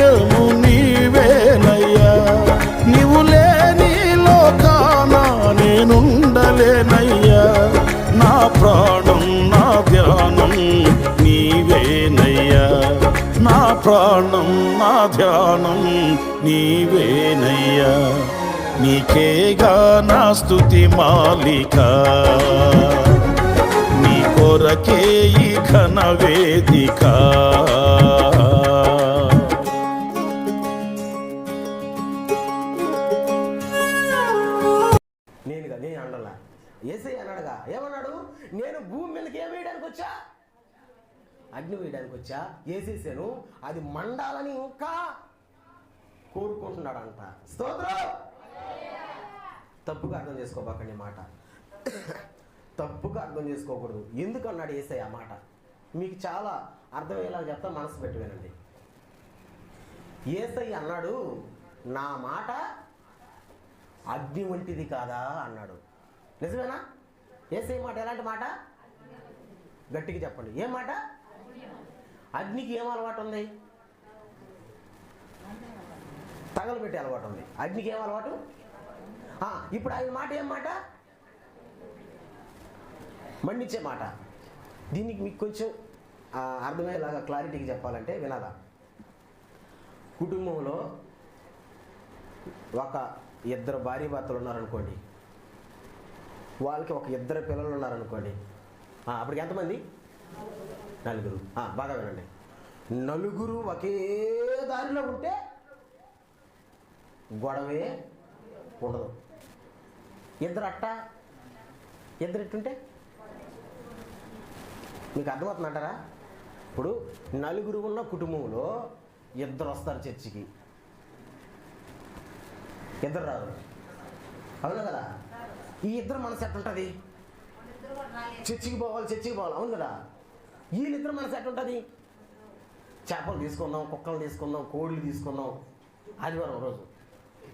మార్గము నీవేనయ్యా. నీవు లేని లోకాన నేనుండలేనయ్యా. నా ప్రాణం నా ధ్యానం నీవేనయ్యా. నా ప్రాణం నా ధ్యానం నీవేనయ్యా. నీకేగా నా స్థుతి మాలిక. నీ కొరకే ఈ ఘన వేదిక. అగ్ని వేయడానికి వచ్చా? వేసేసాను అది మండాలని ఇంకా కోరుకుంటున్నాడంట. స్తోత్రం! తప్పుగా అర్థం చేసుకోబాకండి మాట. తప్పుగా అర్థం చేసుకోకూడదు. ఎందుకు అన్నాడు ఏసై ఆ మాట? మీకు చాలా అర్థమయ్యేలా చెప్తా మనసు పెట్టి వినండి. ఏసై అన్నాడు నా మాట అగ్ని వంటిది కాదా? అన్నాడు. నిజమేనా? ఏసై మాట ఎలాంటి మాట? గట్టిగా చెప్పండి. ఏం మాట? అగ్నికి ఏం అలవాటు ఉంది తగలబెట్టే అలవాటు ఉంది అగ్నికి ఏం అలవాటు? ఇప్పుడు ఆయన మాట ఏం మాట? మండించే మాట. దీనికి మీకు కొంచెం అర్థమయ్యేలాగా క్లారిటీగా చెప్పాలంటే వినాలా కుటుంబంలో ఒక ఇద్దరు భార్య భర్తలు ఉన్నారనుకోండి. వాళ్ళకి ఒక ఇద్దరు పిల్లలు ఉన్నారనుకోండి. అప్పటికి ఎంతమంది? నలుగురు. బాగా వినండి. నలుగురు ఒకే దారిలో ఉంటే గొడవే ఉండదు. ఇద్దరు అట్ట ఇద్దరు ఎట్టుంటే మీకు అర్థమవుతుందంటారా ఇప్పుడు నలుగురు ఉన్న కుటుంబంలో ఇద్దరు వస్తారు చర్చికి. ఇద్దరు రాదు అవును కదా? ఈ ఇద్దరు మనసు ఎట్టుంటుంది చర్చికి పోవాలి చర్చికి పోవాలి. అవును కదా? వీళ్ళిద్దరు మనసు ఎట్టుంటుంది? చేపలు తీసుకుందాం కుక్కలు తీసుకుందాం కోళ్ళు తీసుకుందాం. ఆదివారం రోజు.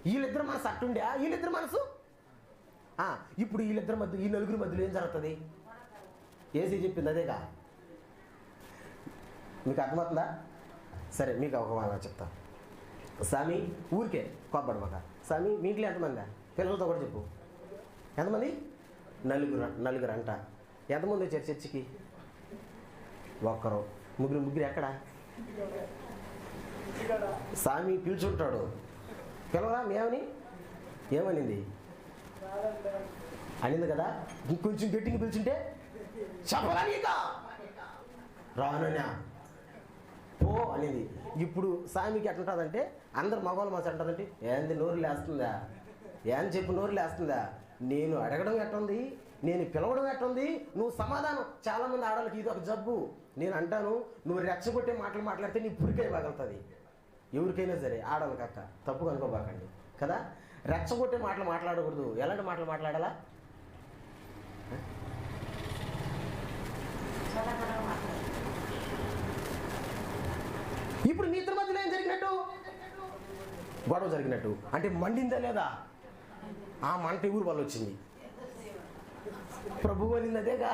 వీళ్ళిద్దరు మనసు అట్టుండే. వీళ్ళిద్దరు మనసు? ఇప్పుడు వీళ్ళిద్దరి మధ్య ఈ నలుగురి మధ్యలో ఏం జరుగుతుంది? ఏసీ చెప్పింది అదేగా? మీకు అర్థమవుతుందా? సరే మీకు ఒక మాట చెప్తా. స్వామి ఊరికే కోపడమాక. స్వామి మీ ఇంట్లో ఎంతమంది? పిల్లలతో కూడా చెప్పు. ఎంతమంది? నలుగురు నలుగురు అంట ఎంతమంది వచ్చారు చర్చికి? ఒక్కరు. ముగ్గురు ముగ్గురు ఎక్కడ? స్వామి పిలుచుంటాడు. పిలవరా మేమని? ఏమనింది? అనింది కదా? ఇంకొంచెం గట్టిగా పిలిచుంటే చెప్పరా నీక రానునా పో అనింది. ఇప్పుడు సామికి ఎట్లుంటుందంటే అందరు మగవాళ్ళు మాట అంటారంటే ఏంది నోరు లేస్తుందా? ఏం చెప్పి నోరు లేస్తుందా? నేను అడగడం ఎట్టుంది? నేను పిలవడం ఎట్టుంది? నువ్వు సమాధానం. చాలా మంది ఆడవాళ్ళకి ఇది ఒక జబ్బు. నేను అంటాను నువ్వు రెచ్చగొట్టే మాటలు మాట్లాడితే నీ పురికై పగలుతుంది. ఎవరికైనా సరే ఆడవాళ్ళకి అక్క తప్పు అనుకోబాకండి. కదా? రెచ్చగొట్టే మాటలు మాట్లాడకూడదు. ఎలాంటి మాటలు మాట్లాడాలా? ఇప్పుడు మీ ఇద్దరి మధ్యలో ఏం జరిగినట్టు? గొడవ జరిగినట్టు. అంటే మండిందా లేదా? ఆ మంట ఊరు వాళ్ళు వచ్చింది? ప్రభు అని అదేగా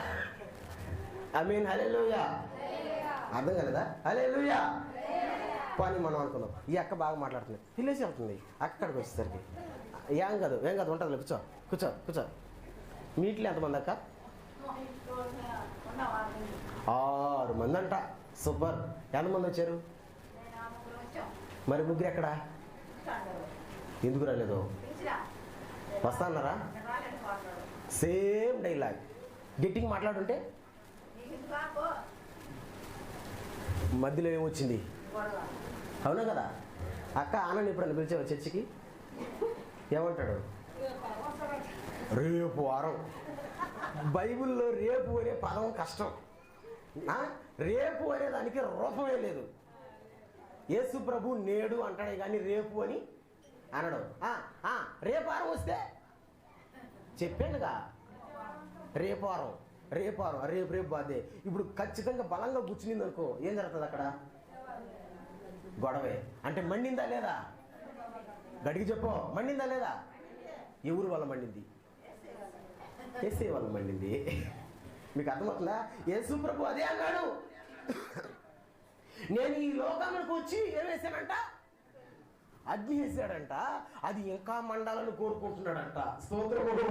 ఐ మీన్ హలే అర్థం కాలేదా? హలే పని మనం అనుకున్నాం ఈ అక్క బాగా మాట్లాడుతుంది. పిల్లేసి వెళ్తుంది. అక్కడికి వచ్చేసరికి. ఏం కాదు ఏం కాదు ఉంటుంది కూర్చో కూర్చో కూర్చో. మీ ఇంట్లో ఎంతమంది అక్క? ఆరు మంది అంట. సూపర్. ఎంతమంది వచ్చారు? మరి ముగ్గురు ఎక్కడా? ఎందుకు రాలేదు? వస్తా అన్నారా సేమ్ డైలాగ్. గట్టిగా మాట్లాడుంటే? మధ్యలో ఏమొచ్చింది? అవునా కదా? అక్క ఆనంద్ ఎప్పుడన్నా పిలిచావా చర్చికి? ఏమంటాడు? రేపు వారం. బైబిల్లో రేపు అనే పదం కష్టం. రేపు అనే దానికి రూపమే లేదు. యేసు ప్రభు నేడు అంటాడే కానీ రేపు అని అనడం. రేపు వారం వస్తే చెప్పానుగా. రేపారం రేపారం రేపు రేపు రేపు బాధే ఇప్పుడు ఖచ్చితంగా బలంగా కూర్చునింది అనుకో ఏం జరుగుతుంది అక్కడ? గొడవే. అంటే మండిందా లేదా? గడికి చెప్పు. మండిందా లేదా? ఎవరు వల్ల మండింది? ఎస్ఏ వల్ల మండింది. మీకు అర్థమవుతుందా? యేసు ప్రభు అదే అన్నాడు. నేను ఈ లోకానికి వచ్చి ఏం వేసానంట అగ్ని వేసాడంట అది ఇంకా మండాలని కోరుకుంటున్నాడంట. స్తోత్రముడు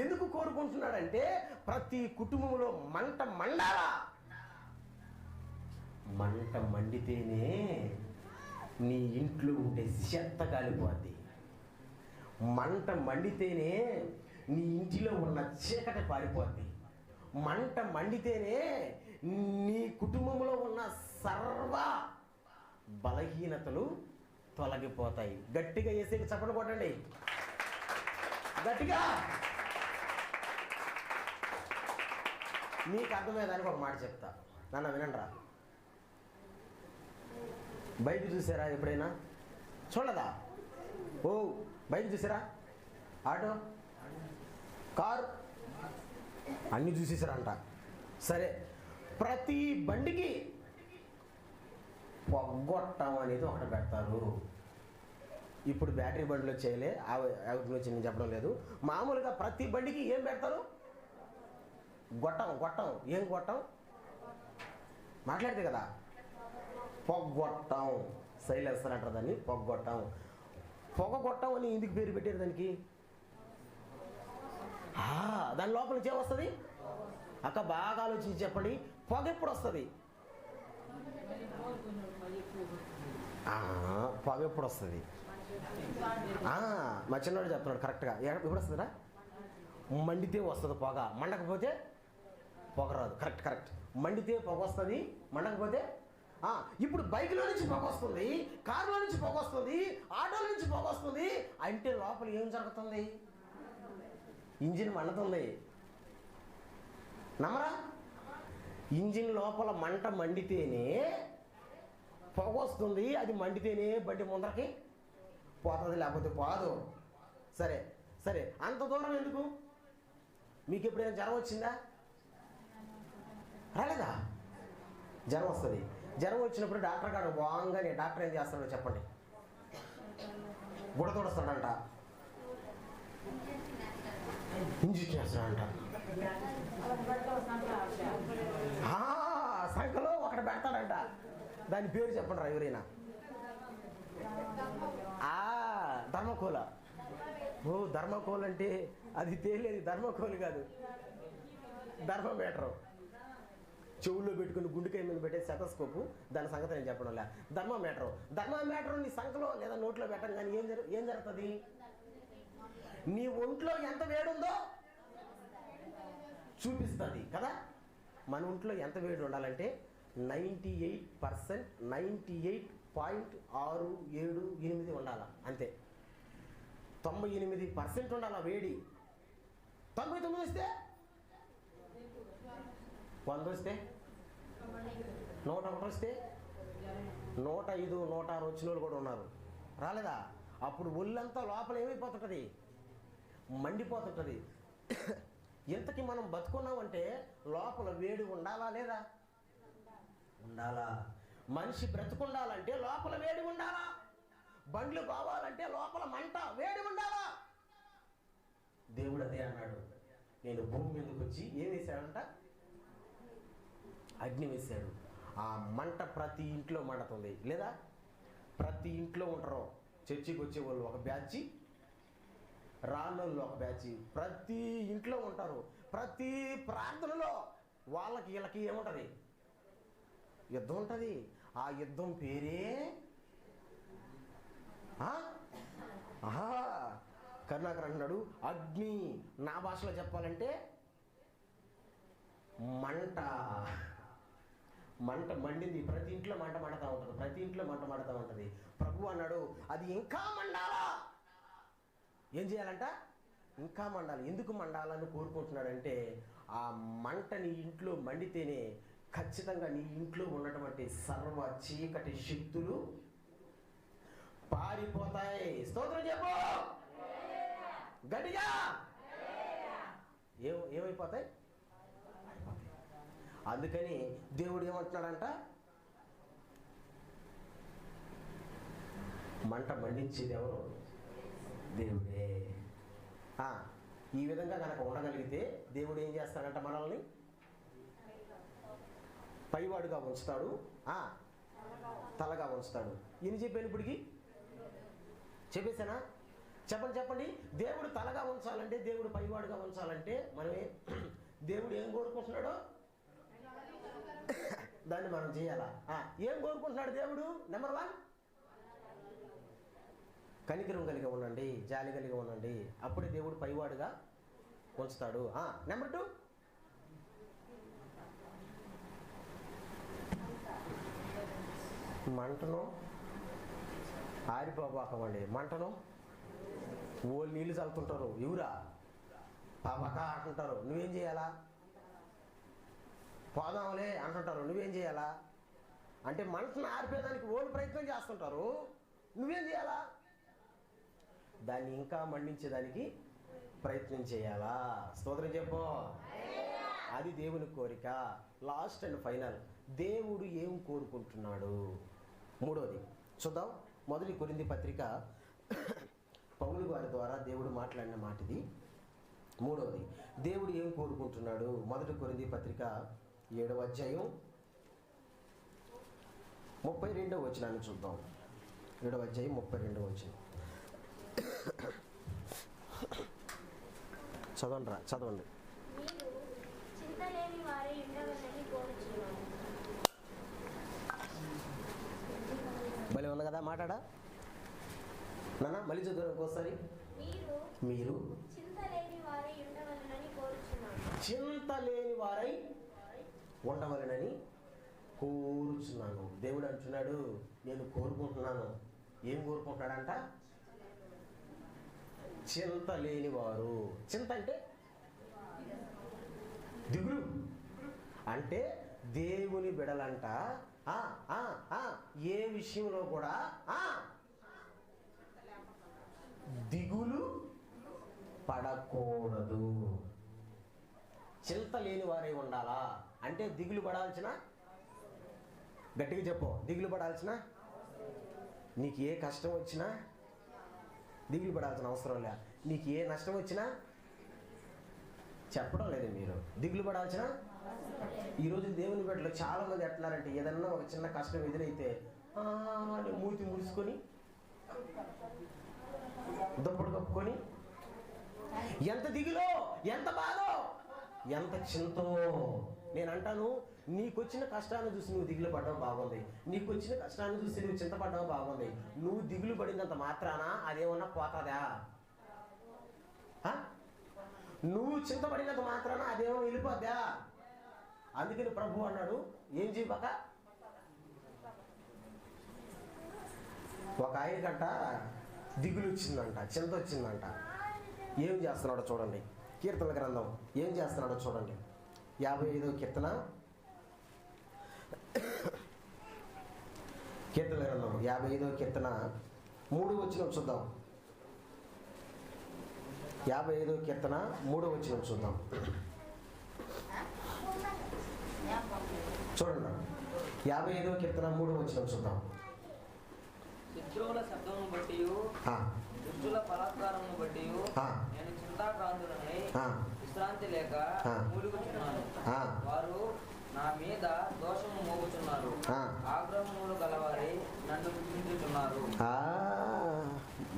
ఎందుకు కోరుకుంటున్నాడంటే ప్రతి కుటుంబంలో మంట మండాలా? మంట మండితేనే నీ ఇంట్లో ఉండే చెత్త కాలిపోద్ది. మంట మండితేనే నీ ఇంటిలో ఉన్న చీకటి పారిపోద్ది. మంట మండితేనే నీ కుటుంబంలో ఉన్న సర్వ బలహీనతలు తొలగిపోతాయి. గట్టిగా వేసేకి చప్పట కొట్టండి. గట్టిగా. మీకు అర్థమయ్యేదానికి ఒక మాట చెప్తా. నన్ను వినండిరా. బైక్ చూసారా ఎప్పుడైనా? చూడదా ఓ బైక్ చూసారా? ఆటో? కారు? అన్నీ చూసేసారంట. సరే ప్రతి బండికి పొగ్గొట్టం అనేది ఒకటి పెడతారు. ఇప్పుడు బ్యాటరీ బండిలో చేయలే వాటి గురించి నేను చెప్పడం లేదు. మామూలుగా ప్రతి బండికి ఏం పెడతారు? గొట్టం గొట్టం. ఏం గొట్టం? మాట్లాడితే కదా. పొగ్గొట్టం సైలెన్సర్ అంటారు దాన్ని పొగ్గొట్టం పొగగొట్టం అని ఎందుకు పేరు పెట్టారు దానికి? దాని లోపల నుంచి ఏమొస్తుంది అక్క బాగా ఆలోచించి చెప్పండి. పొగ ఎప్పుడు వస్తుంది? పొగ ఎప్పుడు వస్తుంది? మా చిన్నవాడు చెప్తున్నాడు కరెక్ట్గా. ఎప్పుడు వస్తుందిరా? మండితే వస్తుంది పొగ. మండకపోతే పొగ రాదు. Correct correct. మండితే పొగ వస్తుంది మండకపోతే ఇప్పుడు బైక్లో నుంచి పొగ వస్తుంది కారులో నుంచి పొగ వస్తుంది ఆటోలో నుంచి పొగ వస్తుంది అంటే లోపల ఏం జరుగుతుంది? ఇంజిన్ మండుతుంది. నమ్మరా? ఇంజిన్ లోపల మంట మండితేనే పొగ వస్తుంది అది మండితేనే బండి ముందరకి పోతుంది లేకపోతే పోదు. సరే సరే అంత దూరం ఎందుకు? మీకు ఎప్పుడైనా జ్వరం వచ్చిందా? రాలేదా? జ్వరం వస్తుంది. జ్వరం వచ్చినప్పుడు డాక్టర్ గారు బాగానే డాక్టర్ ఏం చేస్తాడో చెప్పండి. బుడ తోడుస్తాడంట ఇంజెక్షన్ చేస్తాడంట. దాని పేరు చెప్పండి రా ఎవరైనా. ధర్మకోల. ఓ ధర్మకోల్ అంటే అది తేలేదు ధర్మకోల్ కాదు. ధర్మమీటరు. చెవుల్లో పెట్టుకుని గుండెకాయ మీద పెట్టే సెటస్కోపు దాని సంగతి నేను చెప్పడం లే. ధర్మమీటరు. ధర్మమీటరు నీ సంఖలో లేదా నోట్లో పెట్టడం కానీ ఏం జరు ఏం జరుగుతుంది? నీ ఒంట్లో ఎంత వేడుందో చూపిస్తుంది కదా? మన ఒంట్లో ఎంత వేడి ఉండాలంటే ninety eight percent ninety eight point ఆరు ఏడు ఎనిమిది ఉండాల? అంతే. తొంభై ఎనిమిది పర్సెంట్ ఉండాల వేడి? తొంభై తొమ్మిది వస్తే? వంద వస్తే? నూట ఒకటి వస్తే? నూట ఐదు నూట ఆరు వచ్చిన వాళ్ళు కూడా ఉన్నారు. రాలేదా? అప్పుడు ఒళ్ళంతా లోపల ఏమైపోతుంటుంది? మండిపోతుంటుంది. ఇంతకి మనం బతుకున్నామంటే లోపల వేడి ఉండాలా లేదా? ఉండాలా? మనిషి బ్రతుకుండాలంటే లోపల వేడి ఉండాలా? బండ్లు కావాలంటే లోపల మంట వేడి ఉండాలా? దేవుడు అదే అన్నాడు. నేను భూమి మీదకి వచ్చి ఏం వేశాడంట? అగ్ని వేశాడు. ఆ మంట ప్రతి ఇంట్లో మండుతుంది. లేదా? ప్రతి ఇంట్లో ఉంటారు. చర్చికి వచ్చే వాళ్ళు ఒక బ్యాచి రాళ్ళల్లో ఒక బ్యాచి. ప్రతి ఇంట్లో ఉంటారు. ప్రతి ప్రార్థనలో వాళ్ళకి వీళ్ళకి ఏముంటుంది? యుద్ధం ఉంటుంది. ఆ యుద్ధం పేరే ఆ? ఆహా. కరుణాకర్ అంటున్నాడు అగ్ని. నా భాషలో చెప్పాలంటే మంట. మంట మండింది. ప్రతి ఇంట్లో మంట మండుతూ ఉంటుంది. ప్రతి ఇంట్లో మంట మండుతూ ఉంటుంది. ప్రభు అన్నాడు అది ఇంకా మండాలా. ఏం చేయాలంట? ఇంకా మండాలి. ఎందుకు మండాలని కోరుకుంటున్నాడంటే ఆ మంటని ఇంట్లో మండితేనే ఖచ్చితంగా నీ ఇంట్లో ఉన్నటువంటి సర్వ చీకటి శక్తులు పారిపోతాయి. స్తోత్రం చెప్పు. గట్టిగా. ఏమైపోతాయి? పారిపోతాయి. అందుకని దేవుడు ఏమంటున్నాడంట? మంట మండించేది ఎవరు? దేవుడే. ఈ విధంగా కనుక ఉండగలిగితే దేవుడు ఏం చేస్తాడంట మనల్ని? పైవాడుగా ఉంచుతాడు ఆ, తలగా ఉంచుతాడు ఎన్ని చెప్పాను ఇప్పటికి? చెప్పేశానా? చెప్పండి చెప్పండి. దేవుడు తలగా ఉంచాలంటే దేవుడు పైవాడుగా ఉంచాలంటే మనమే దేవుడు ఏం కోరుకుంటున్నాడో? దాన్ని మనం చేయాలా? ఏం కోరుకుంటున్నాడు దేవుడు? నెంబర్ వన్ కనికరం కలిగి ఉండండి జాలి కలిగి ఉండండి. అప్పుడే దేవుడు పైవాడుగా ఉంచుతాడు. ఆ, నెంబర్ టూ మంటను ఆరిపోబాకమండి మంటను ఓళ్ళు నీళ్ళు చల్లుతుంటారు. ఇవురా? పాపక అంటుంటారు. నువ్వేం చేయాలా? పోదాంలే అంటుంటారు. నువ్వేం చేయాలా? అంటే మంటను ఆరిపోయేదానికి ఓళ్ళు ప్రయత్నం చేస్తుంటారు. నువ్వేం చేయాలా? దాన్ని ఇంకా మండించేదానికి ప్రయత్నం చేయాలా? స్తోత్రం చెప్పు. అది దేవుని కోరిక. Last and final. దేవుడు ఏం కోరుకుంటున్నాడు? మూడోది. చూద్దాం. మొదటి కొరింది పత్రిక పౌలు వారి ద్వారా దేవుడు మాట్లాడిన మాట ఇది మూడవది దేవుడు ఏం కోరుకుంటున్నాడు? మొదటి కొరింది పత్రిక ఏడవ అధ్యాయం ముప్పై రెండవ వచనాన్ని చూద్దాం. ఏడవ అధ్యాయం ముప్పై రెండవ వచనం. చదవండి రా చదవండి మీరు చింతలేని వారే ఉండవలని కోరుచున్నాను భలే ఉంది కదా మాట్లాడా? నాన్న మళ్ళీ చదువు ఇంకోసారి మీరు చింత లేని వారై ఉండవలనని కోరుచున్నాను. దేవుడు అంటున్నాడు నేను కోరుకుంటున్నాను. ఏం కోరుకుంటున్నాడంట? చింత లేని వారు చింత అంటే? దిగులు. అంటే దేవుని బిడలంట ఏ విషయంలో కూడా దిగులు పడకూడదు. చింత లేని వారే ఉండాలా? అంటే దిగులు పడాల్సిన? గట్టిగా చెప్పు. దిగులు పడాల్సిన? నీకు ఏ కష్టం వచ్చినా దిగులు పడాల్సిన అవసరం లే. నీకు ఏ నష్టం వచ్చినా చెప్పడం లేదు మీరు. దిగులు పడాల్సిన? ఈరోజు దేవుని బిడ్డలు చాలా మంది ఎట్లారంటే ఏదన్నా ఒక చిన్న కష్టం ఎదురైతే అని మూతి ముడుచుకొని దుప్పటి కప్పుకొని ఎంత దిగులో ఎంత బాధో ఎంత చింతో. నేను అంటాను నీకొచ్చిన కష్టాన్ని చూసి నువ్వు దిగులు పడడం బాగుంది. నీకు వచ్చిన కష్టాన్ని చూసి నువ్వు చింతపడడం బాగుంది. నువ్వు దిగులు పడినంత మాత్రాన అదేమన్నా పోతుందా? నువ్వు చింతపడినంత మాత్రాన అదేమో వెళ్ళిపోద్దా? అందుకని ప్రభు అన్నాడు ఏం చేయబాక ఒక ఆయనకంట దిగులు వచ్చిందంట చింత వచ్చిందంట ఏం చేస్తున్నాడో చూడండి. కీర్తన గ్రంథం. ఏం చేస్తున్నాడో చూడండి. యాభై ఐదో కీర్తన. కీర్తన గ్రంథం. యాభై ఐదో కీర్తన. మూడు వచ్చిన చూద్దాం. యాభై ఐదో కీర్తన మూడో వచ్చిన చూద్దాం చూడండి యాభై ఐదో కీర్తన మూడో వచ్చిన చూద్దాం బట్టి బట్టి. నేను చింతాక్రాంతులని విశ్రాంతి లేక. మూలుగుచున్నాను. వారు నా మీద దోషము మోగుచున్నారు ఆ. ఆగ్రహములు గలవారి నన్ను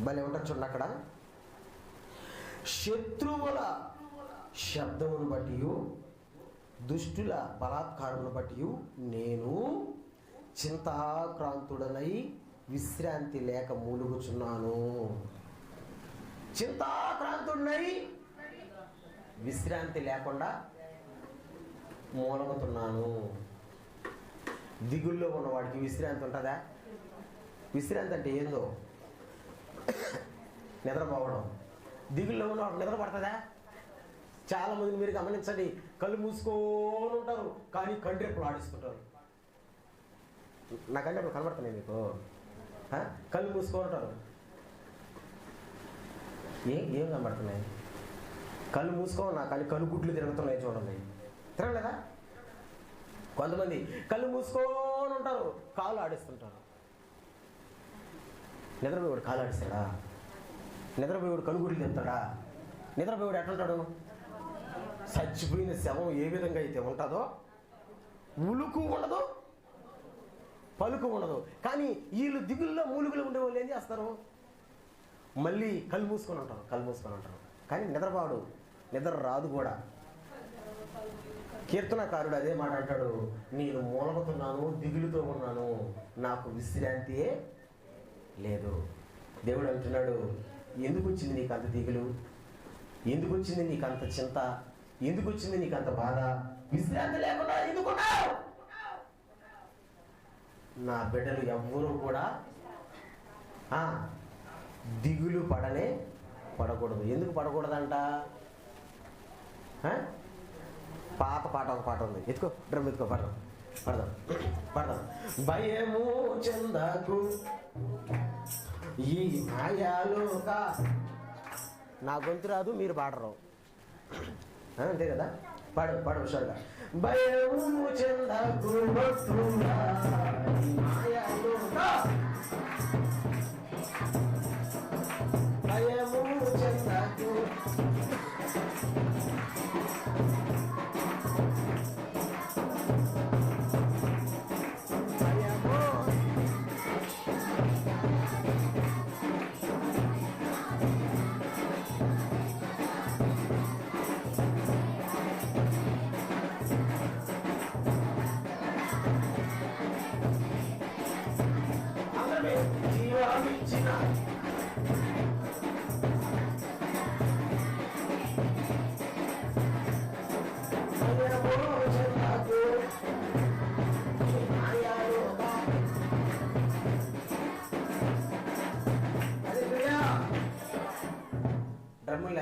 భలే చూడండి అక్కడ శత్రువుల శబ్దమును బట్టి దుష్టుల బలాత్కారమును బట్టి నేను చింతాక్రాంతుడనై విశ్రాంతి లేక మూలుగుచున్నాను. చింతాక్రాంతుడనై విశ్రాంతి లేకుండా మూలగుతున్నాను. దిగుల్లో ఉన్నవాడికి విశ్రాంతి ఉంటుందా? విశ్రాంతి అంటే ఏందో? నిద్రపోవడం. దిగుల్లో ఉన్నవాడు నిద్ర పడుతుందా? చాలామందిని మీరు గమనించండి. కళ్ళు మూసుకొని ఉంటారు. కానీ కండ్రెప్పులు ఆడిస్తుంటారు? నా కండ్రెప్పులు కనబడుతున్నాయి మీకు? కళ్ళు మూసుకొని ఉంటారు. ఏం ఏం కనబడుతున్నాయి? కళ్ళు మూసుకో నా కళ్ళు కళ్ళు గుడ్లు తిరుగుతున్నాయి చూడండి. తిరగలేదా? కొంతమంది కళ్ళు మూసుకొని ఉంటారు. కాళ్ళు ఆడిస్తుంటారు. నిద్రపోయేవాడు కాలు ఆడిస్తాడా? నిద్రపోయేవాడు కనుగుడ్లు తింటాడా? నిద్రపోయేవాడు ఎట్లుంటాడు చచ్చిపోయిన శవం ఏ విధంగా అయితే ఉంటుందో ఉలుకు ఉండదు పలుకు ఉండదు. కానీ వీళ్ళు దిగుల్లో మూలుగులు ఉండేవాళ్ళు ఏం చేస్తారు? మళ్ళీ కళ్ళు మూసుకొని ఉంటారు కళ్ళు మూసుకొని ఉంటారు. కానీ నిద్రపాడు నిద్ర రాదు కూడా. కీర్తనకారుడు అదే మాట అంటాడు నేను మూలగుతున్నాను దిగులుతో ఉన్నాను నాకు విశ్రాంతి లేదు. దేవుడు అంటున్నాడు ఎందుకు వచ్చింది నీకు అంత దిగులు? ఎందుకు వచ్చింది నీకు అంత చింత? ఎందుకు వచ్చింది నీకు అంత బాధ? విశ్రాంతి లేకుండా ఎందుకున్నావు నా బిడ్డలు ఎవ్వరూ కూడా దిగులు పడనే పడకూడదు. ఎందుకు పడకూడదంట? పాత పాట ఒక పాట ఉంది. ఎత్తుకో డ్రమ్ ఎత్తుకో పడదాం పడదాం పడదాం. భయము చెందకు ఈ మాయాలోక నా గొంతు రాదు మీరు పాడరు. అంతే కదా? పాడు పాడు హుషారుగా. భయము చెందకు భక్తుడా,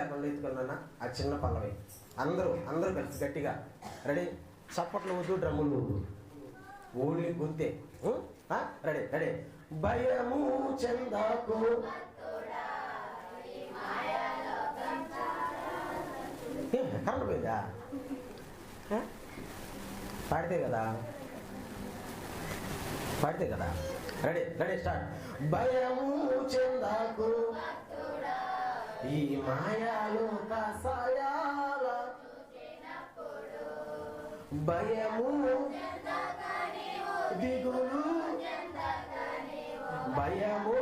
డ్రమ్ములు లేకుండా ఆ చిన్న పల్లవి. అందరూ అందరూ కలిసి గట్టిగా రెడీ చప్పట్లు వద్దు డ్రమ్ములు వద్దు ఓన్లీ గుంతే. Ready ready. భయము చెందకు. ఏ, కరెంట్ పోయిందా? పాడితే కదా? పాడితే కదా? Ready ready start. భయము చెందాకు. ఈ మాయాలు సాయాల. భయము దిగులు. భయము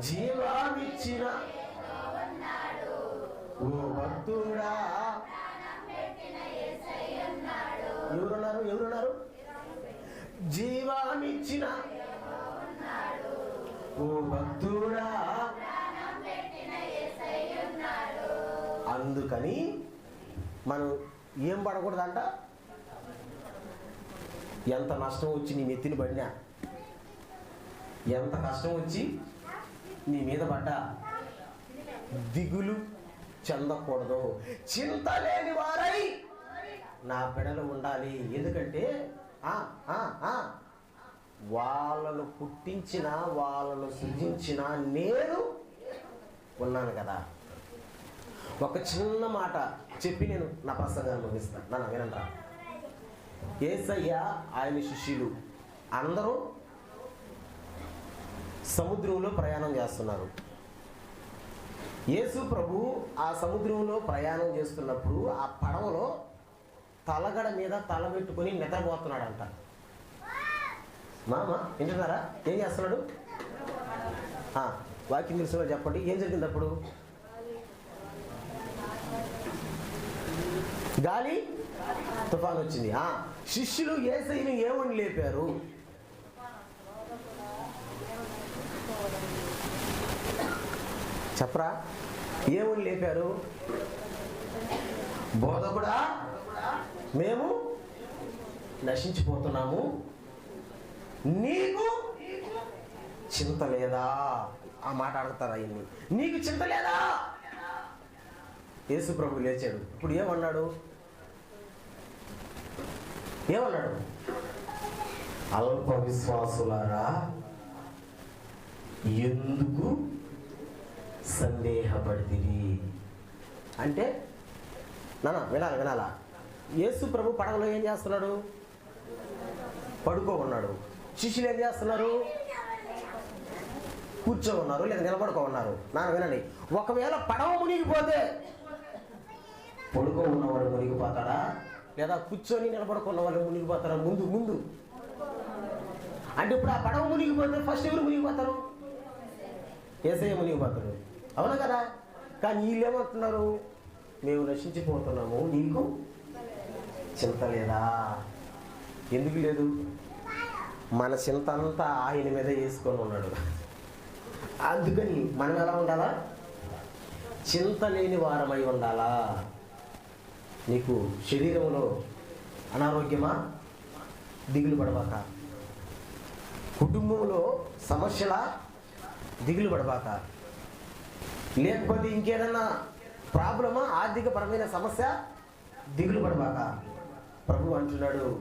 జీవామిచ్చిన ఓ భక్తుడా. ఎవరున్నారు? ఎవరున్నారు? జీవామిచ్చిన ఓ భక్తుడా. అందుకని మనం ఏం పడకూడదంట? ఎంత నష్టం వచ్చి నీ మెత్తిని పడినా? ఎంత కష్టం వచ్చి నీ మీద పడ్డా? దిగులు చెందకూడదు. చింత లేని వారై నా బిడలు ఉండాలి. ఎందుకంటే ఆ, ఆ, ఆ, వాళ్ళను పుట్టించిన వాళ్ళను సృజించిన నేను ఉన్నాను కదా. ఒక చిన్న మాట చెప్పి నేను నా ప్రసంగాన్ని ముగిస్తాను నన్ను వినండి ఏసయ్య ఆయన శిష్యులు అందరూ సముద్రంలో ప్రయాణం చేస్తున్నారు. యేసు ప్రభు ఆ సముద్రంలో ప్రయాణం చేస్తున్నప్పుడు ఆ పడవలో తలగడ మీద తల పెట్టుకుని నిద్రపోతున్నాడంట. మామ వింటున్నారా? ఏం చేస్తున్నాడు? వాకింగ్ వాక్యం తెలిసిన చెప్పండి. ఏం జరిగింది అప్పుడు? గాలి? తుఫాన్ వచ్చింది. ఆ శిష్యులు ఏసైని ఏమని లేపారు? చెప్పరా? ఏమని లేపారు? బోధకుడా మేము నశించిపోతున్నాము. నీకు? చింత లేదా? ఆ మాట అడుగుతారు ఆయన్ని నీకు చింత లేదా? యేసు ప్రభు లేచాడు. ఇప్పుడు ఏమన్నాడు? ఏమన్నాడు? అల్ప విశ్వాసులారా ఎందుకు సందేహపడితిరి? అంటే నాన్న వినాలి వినాలా? యేసు ప్రభు పడవలో ఏం చేస్తున్నాడు? పడుకో ఉన్నాడు శిష్యులు ఏం చేస్తున్నారు? కూర్చొని ఉన్నారు లేదా నిలబడుకో ఉన్నారు నాన్న వినండి. ఒకవేళ పడవ మునిగిపోతే పడుకో ఉన్నవాడు మునిగిపోతాడా? లేదా కూర్చొని నిలబడుకున్న వాళ్ళు మునిగిపోతారా? ముందు ముందు. అంటే ఇప్పుడు ఆ పడవ మునిగిపోతే ఫస్ట్ ఎవరు మునిగిపోతారు? ఏసయ్య మునిగిపోతారు అవునా కదా? కానీ వీళ్ళు ఏమంటున్నారు? మేము నశించిపోతున్నాము. నీకు చింత లేదా? ఎందుకు లేదు? మన చింత అంతా ఆయన మీద వేసుకొని ఉన్నాడు. అందుకని మనం ఎలా ఉండాలా? చింత లేని వారమై ఉండాలా? నీకు శరీరంలో అనారోగ్యమా? దిగులు పడబాక. కుటుంబంలో సమస్యల? దిగులు పడబాక. లేకపోతే ఇంకేదన్నా ప్రాబ్లమా? ఆర్థికపరమైన సమస్య? దిగులు పడబాక. ప్రభు అంటున్నాడు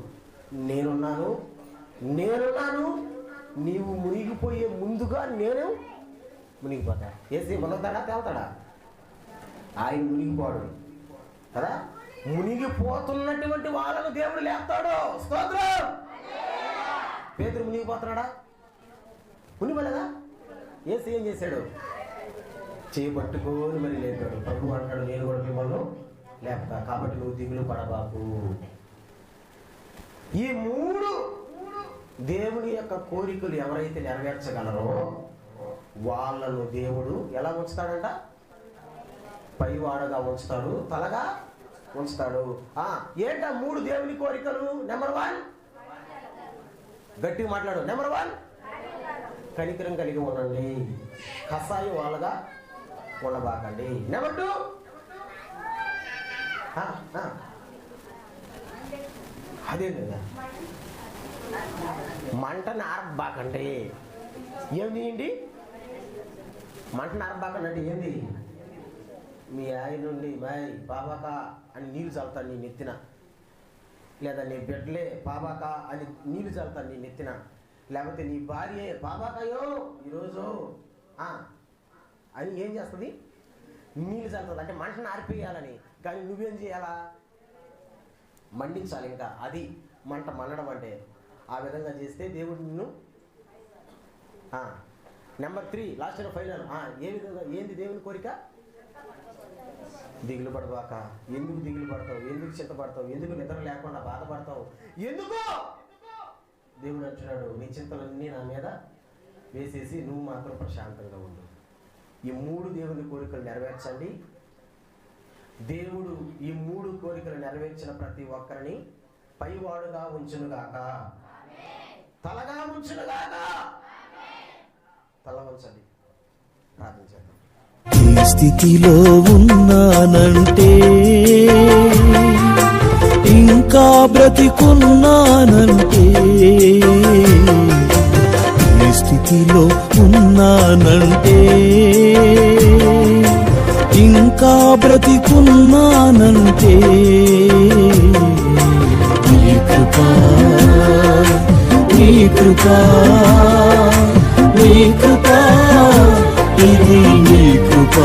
నేనున్నాను నేనున్నాను నీవు మునిగిపోయే ముందుగా నేను మునిగిపోతా. ఏసీ మునగుతాడా తేల్తాడా? ఆయన మునిగిపోడు. కదా? మునిగిపోతున్నటువంటి వాళ్ళను దేవుడు లేపుతాడు. స్తోత్రం! పేదరు మునిగిపోతున్నాడా? మునిగిపోలేదా? ఏసీ ఏం చేశాడు? చేయి మరి లేపాడు ప్రభు అంటాడు నేను కూడా మిమ్మల్ని లేపుతా. కాబట్టి నువ్వు దిగులు పడబాకు. ఈ మూడు దేవుని యొక్క కోరికలు ఎవరైతే నెరవేర్చగలరో వాళ్ళను దేవుడు ఎలా ఉంచుతాడంట? పైవాడగా ఉంచుతాడు తలగా ఉంచుతాడు. ఏంట మూడు దేవుని కోరికలు? నెంబర్ వన్ గట్టిగా మాట్లాడు. నెంబర్ వన్ కనికరం కలిగి ఉండండి. కషాయం వాళ్ళగా ఉండబాకండి. నెంబర్ టూ అదే కదా. మంటను ఆరబాకండి ఏంది ఏంటి? మంటను ఆరబాకండి అంటే ఏంది? మీ ఆయన నుండి మాయ్ బాబాక అని నీళ్ళు చల్లుతాను నీ నెత్తిన. లేదా నీ బిడ్డలే బాబాక అని నీళ్ళు చల్లుతాను నీ నెత్తిన. లేకపోతే నీ భార్య బాబాకయో ఈరోజు అని ఏం చేస్తుంది? నీళ్ళు చల్లుతుంది. అంటే మంటను ఆరిపేయాలని కానీ నువ్వేం చేయాలా? మండించాలి ఇంకా. అది మంట మండడం అంటే ఆ విధంగా చేస్తే దేవుడు నిన్ను number three last and final ఏ విధంగా ఏంది దేవుని కోరిక? దిగులు పడబాక. ఎందుకు దిగులు పడతావు? ఎందుకు చింతపడతావు ఎందుకు నిద్ర లేకుండా బాధపడతావు? ఎందుకు? దేవుడు అంటున్నాడు నీ చింతలన్నీ నా మీద వేసేసి నువ్వు మాత్రం ప్రశాంతంగా ఉండు. ఈ మూడు దేవుని కోరికలు నెరవేర్చండి. దేవుడు ఈ మూడు కోరికలు నెరవేర్చిన ప్రతి ఒక్కరిని పైవాడుగా ఉంచునుగాక. తలగా ఉంచునుగాక తల ఉంచండి ప్రార్థించండి. ఈ స్థితిలో ఉన్నానంటే ఇంకా బ్రతికున్నానంటే ఈ స్థితిలో ఉన్నానంటే ఇంకా బ్రతికున్నానంటే ఈ కృపా నీ కృప నీ కృప ఇది నీ కృప.